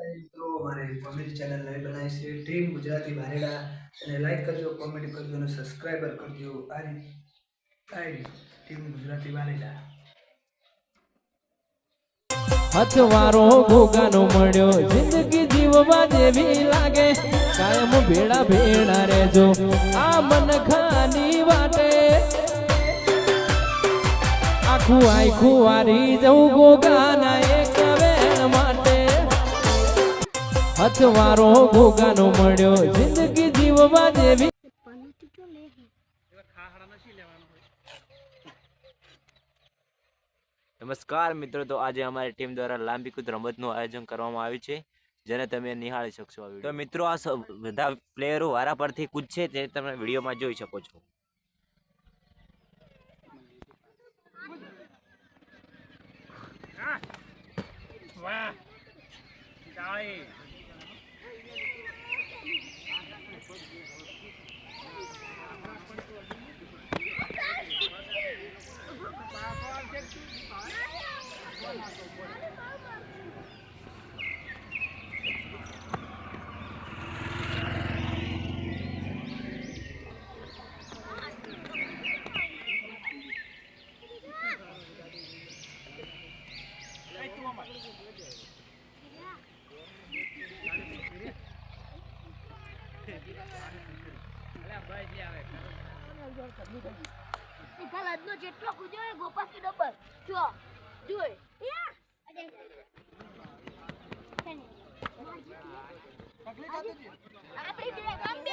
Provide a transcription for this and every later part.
મિત્રો મારે comedy channel નવી બનાવી છે. ટીમ ગુજરાતી બારેડા. અને લાઈક કરજો કોમેન્ટ કરજો અને સબસ્ક્રાઈબર કરજો. આ આઈડી ટીમ ગુજરાતી બારેડા. હથવારો ભોગાનો મળ્યો, જિંદગી જીવવા જેવી લાગે. કાયમ ભેળા ભેળા રહેજો, આ મન ખાની વાટે. આખું આખું વારી જવું ગોગાના એક હથવારો ભોગાનો મળ્યો જિંદગી જીવવા જેવી. નમસ્કાર મિત્રો તો આજે અમારી ટીમ દ્વારા લાંબી કૂદ રમતનું આયોજન કરવામાં આવ્યું છે જેને તમે નિહાળી શકશો તો મિત્રો આ સ- બધા પ્લેયરો વારા પરથી કૂદશે તે તમે વિડીયોમાં જોઈ શકો છો. ભલાદનો જેટલો કૂદ્યો એ ડબલ જો જોઈ આપણી બે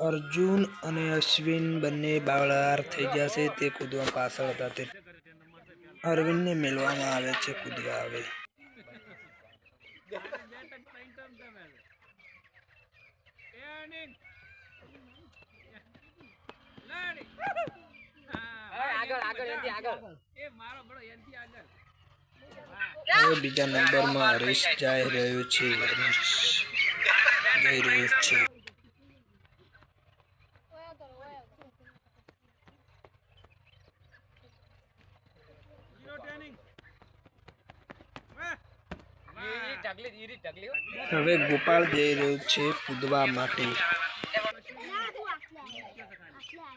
અર્જુન અને અશ્વિન બંને બાવળાર થઈ ગયા છે તે કૂદવા પાછળ હતા. તે અરવિંદને મેળવામાં આવે છે, કૂદવા આવે. હવે બીજા નંબરમાં હરીશ જઈ રહ્યો છે રહ્યો છે. હવે ગોપાલ જઈ રહ્યો છે કૂદવા માટે. ના તું આટલા આટલા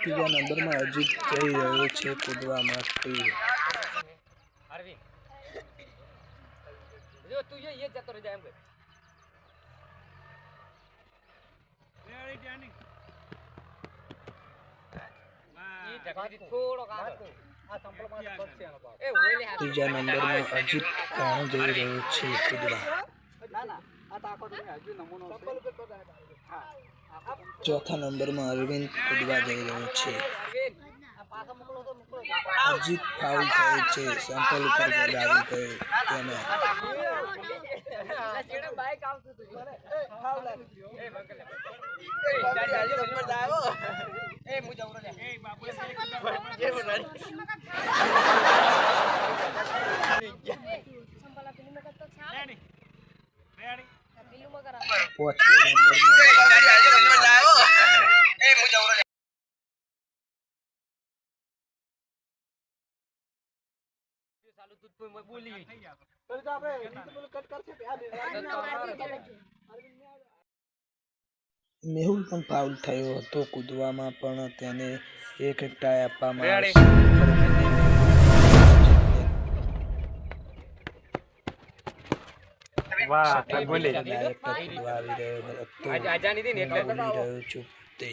ત્રીજા નંબરમાં અજીત જઈ રહ્યો છે કૂદવા માટે. ત્રીજા નંબરમાં અજીત કાણ જઈ રહ્યો છે કૂદવા? ચોથા નંબરમાં અરવિંદ કુદવા જઈ રહ્યો છે. અજીત ફાઉલ થયો છે સેમ્પલ ઉપર બોલ આવી ગયો તેને. પાંચમા નંબરમાં. મેહુલ પણ ફાઉલ થયો હતો કૂદવામાં પણ તેને એક એક ટાય આપવામાં આવશે. વાહ રહ્યો છું તે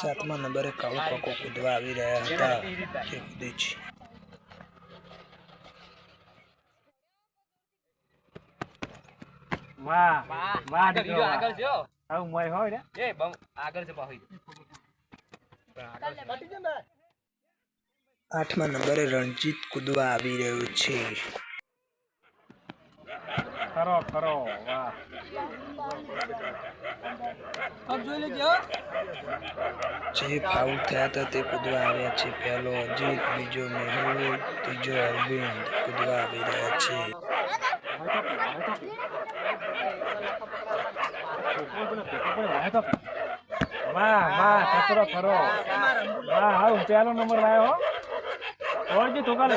સાતમા નંબરે કાળુ કાકો કૂદવા આવી રહ્યા હતા. તે કૂદે છે. વાહ વાહ. દીકરો આવું મોય હોય ને? આઠમા નંબરે રણજીત કૂદવા આવી રહ્યો છે. ખરો ખરો વાહ. જે ફાઉલ થયા હતા તે કૂદવા આવ્યા છે. પહેલો અજીત બીજો મેહુલ ત્રીજો અરવિંદ કૂદવા આવી રહ્યા છે. વાહ વાહ કચરો ખરો. વાહ આવું પહેલો નંબર લાયો હો. ઓળજી તું કાલે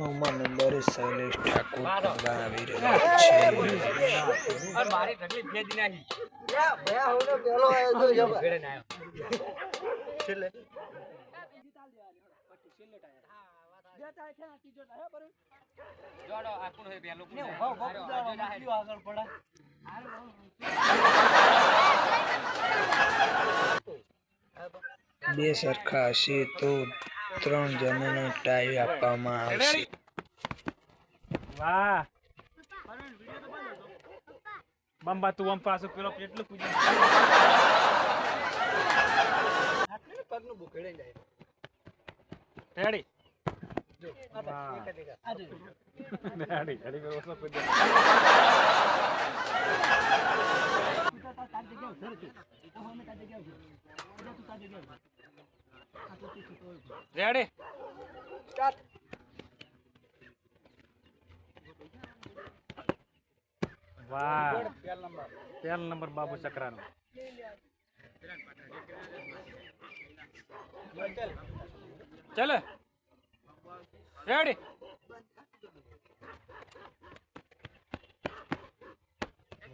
નવમા નંબરે શૈલેષ ઠાકોર આવી રહ્યા છે. બે સરખા હશે તો ત્રણ જણને ટાઈ આપવામાં આવશે વાહ બંબા તું આમ પાછું પેલો કેટલું કૂદ્યો રેડી વાહ. રેડી રેડી પેલો ઓછો કૂદ્યો. રેડી વાહ પહેલ નંબર બાબુ ચક્રાનો ચલે રેડી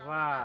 વાહ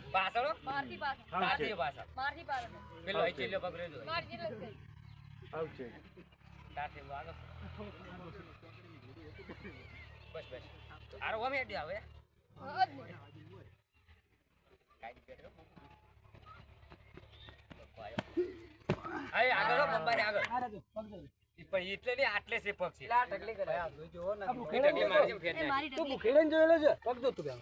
પાછળ મારથી પાછળ. આવશે. મારથી પાછળ. પેલો અહીં ચેલ્યો પકડ્યો જો માર જેટલો જ છે. આવશે. તારથી બસ બસ. આરો ઓમે હેડી આવે. કાંઈ બેઠો. આય આગળ બંબાને આગળ. ઈ પણ એટલે નહીં આટલે છે. પક્ષી લા તું કરે. એ ઢગલી મારી જેમ ફેર એ જાય. મારી ઢગલી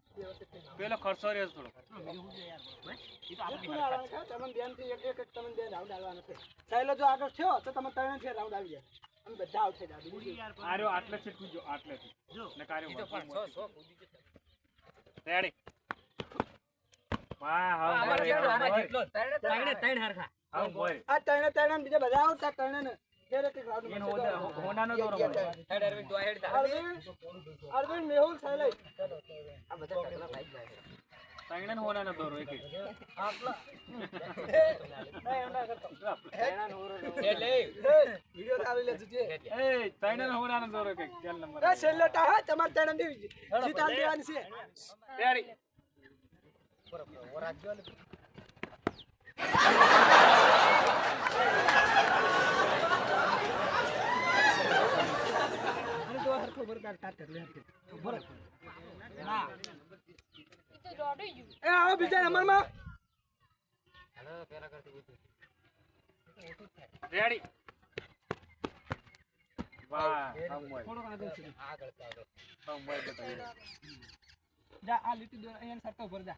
પેલો ખર્ચો રહ્યો છે થોડો. આર્યો આટલે છે કૂદજો આટલે ને કાર્યો રેડી વાહ હા આ ત્રણે ત્રણે બીજા બધા આવતા ત્રણે ને. દોરો એક. વિડિયો એ દોરો એક. ચાલ નંબર. એ છેલ્લો ટા હા તમારે દેવાની છે. રેડી. તો દોડી ગયું એ આવો બીજા નંબરમાં. રેડી વાહ હા હા જા આ લીટી દો અહીંયા સરતો ભર જા.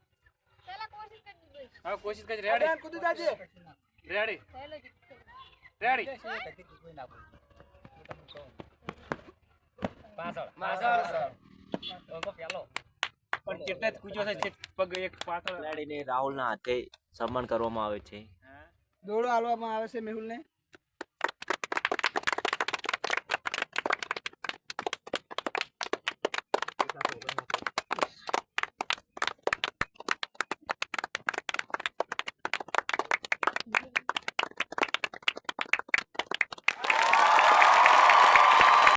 પેલા કોશિશ કરી દીધી હવે કોશિશ કરી રેડી કૂદી જાજે રેડી જીતતો રેડી પણ જેટલા જ કૂદ્યો છે પગ એક પાછળ. ખેલાડીને રાહુલના હાથે સન્માન કરવામાં આવે છે. દોડો હાલવામાં આવે છે મેહુલ